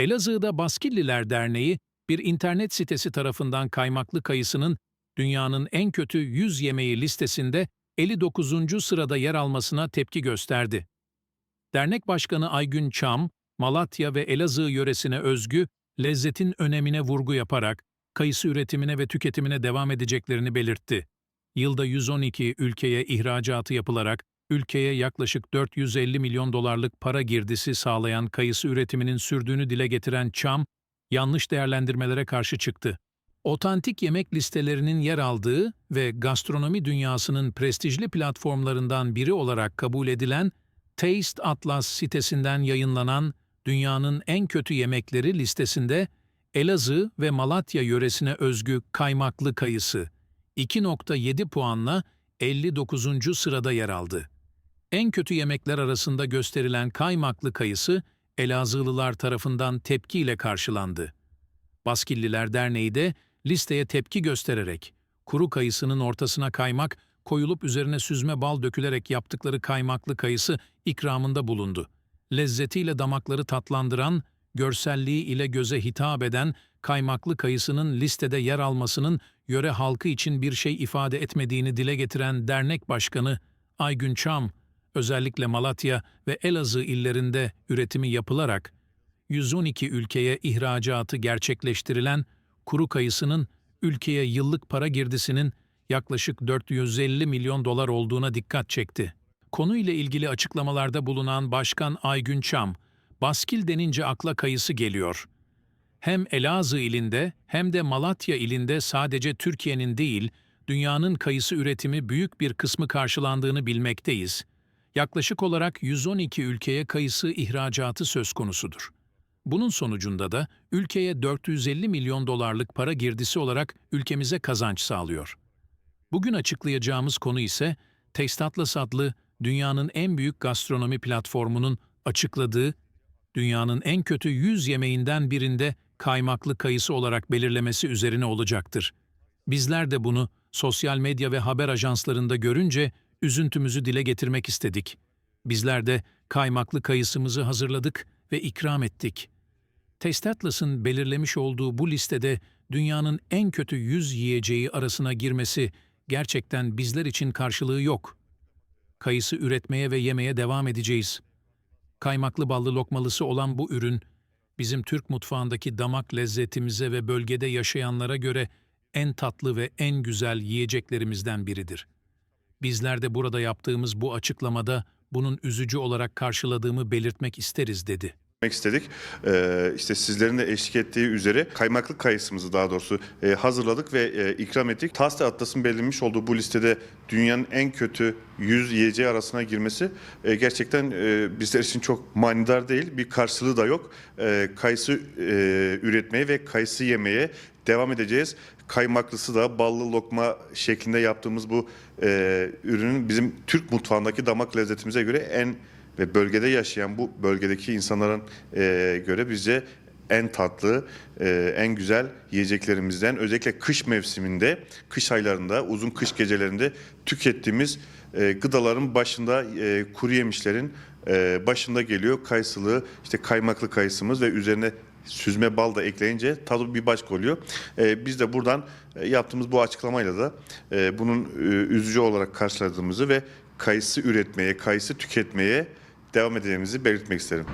Elazığ'da Baskilliler Derneği, bir internet sitesi tarafından kaymaklı kayısının dünyanın en kötü 100 yemeği listesinde 59. sırada yer almasına tepki gösterdi. Dernek Başkanı Aygün Çam, Malatya ve Elazığ yöresine özgü lezzetin önemine vurgu yaparak kayısı üretimine ve tüketimine devam edeceklerini belirtti. Yılda 112 ülkeye ihracatı yapılarak ülkeye yaklaşık 450 milyon dolarlık para girdisi sağlayan kayısı üretiminin sürdüğünü dile getiren Çam, yanlış değerlendirmelere karşı çıktı. Otantik yemek listelerinin yer aldığı ve gastronomi dünyasının prestijli platformlarından biri olarak kabul edilen Taste Atlas sitesinden yayınlanan Dünyanın En Kötü Yemekleri listesinde Elazığ ve Malatya yöresine özgü kaymaklı kayısı 2.7 puanla 59. sırada yer aldı. En kötü yemekler arasında gösterilen kaymaklı kayısı Elazığlılar tarafından tepkiyle karşılandı. Baskilliler Derneği de listeye tepki göstererek kuru kayısının ortasına kaymak, koyulup üzerine süzme bal dökülerek yaptıkları kaymaklı kayısı ikramında bulundu. Lezzetiyle damakları tatlandıran, görselliği ile göze hitap eden kaymaklı kayısının listede yer almasının yöre halkı için bir şey ifade etmediğini dile getiren dernek başkanı Aygün Çam, özellikle Malatya ve Elazığ illerinde üretimi yapılarak 112 ülkeye ihracatı gerçekleştirilen kuru kayısının ülkeye yıllık para girdisinin yaklaşık 450 milyon dolar olduğuna dikkat çekti. Konuyla ilgili açıklamalarda bulunan Başkan Aygün Çam, Baskil denince akla kayısı geliyor. Hem Elazığ ilinde hem de Malatya ilinde sadece Türkiye'nin değil, dünyanın kayısı üretimi büyük bir kısmı karşılandığını bilmekteyiz. Yaklaşık olarak 112 ülkeye kayısı ihracatı söz konusudur. Bunun sonucunda da ülkeye 450 milyon dolarlık para girdisi olarak ülkemize kazanç sağlıyor. Bugün açıklayacağımız konu ise Taste Atlas adlı dünyanın en büyük gastronomi platformunun açıkladığı dünyanın en kötü 100 yemeğinden birinde kaymaklı kayısı olarak belirlemesi üzerine olacaktır. Bizler de bunu sosyal medya ve haber ajanslarında görünce üzüntümüzü dile getirmek istedik. Bizler de kaymaklı kayısımızı hazırladık ve ikram ettik. Taste Atlas'ın belirlemiş olduğu bu listede dünyanın en kötü 100 yiyeceği arasına girmesi gerçekten bizler için karşılığı yok. Kayısı üretmeye ve yemeye devam edeceğiz. Kaymaklı ballı lokmalısı olan bu ürün, bizim Türk mutfağındaki damak lezzetimize ve bölgede yaşayanlara göre en tatlı ve en güzel yiyeceklerimizden biridir. Bizler de burada yaptığımız bu açıklamada bunun üzücü olarak karşıladığımı belirtmek isteriz dedi. Demek istedik. Ee, işte sizlerin de eşlik ettiği üzere kaymaklı kayısımızı daha doğrusu e, hazırladık ve e, ikram ettik. Taste Atlas'ın belirlenmiş olduğu bu listede dünyanın en kötü 100 yiyeceği arasına girmesi e, gerçekten e, bizler için çok manidar değil. Bir karşılığı da yok. E, kayısı e, üretmeye ve kayısı yemeye devam edeceğiz. Kaymaklısı da ballı lokma şeklinde yaptığımız bu e, ürünün bizim Türk mutfağındaki damak lezzetimize göre en ve bölgede yaşayan bu bölgedeki insanların e, göre bize en tatlı, e, en güzel yiyeceklerimizden özellikle kış mevsiminde, kış aylarında, uzun kış gecelerinde tükettiğimiz e, gıdaların başında e, kuru yemişlerin e, başında geliyor. Kayısılı, işte kaymaklı kayısımız ve üzerine süzme bal da ekleyince tadı bir başka oluyor. E, biz de buradan e, yaptığımız bu açıklamayla da e, bunun e, üzücü olarak karşıladığımızı ve kayısı üretmeye, kayısı tüketmeye devam edeceğimizi belirtmek isterim.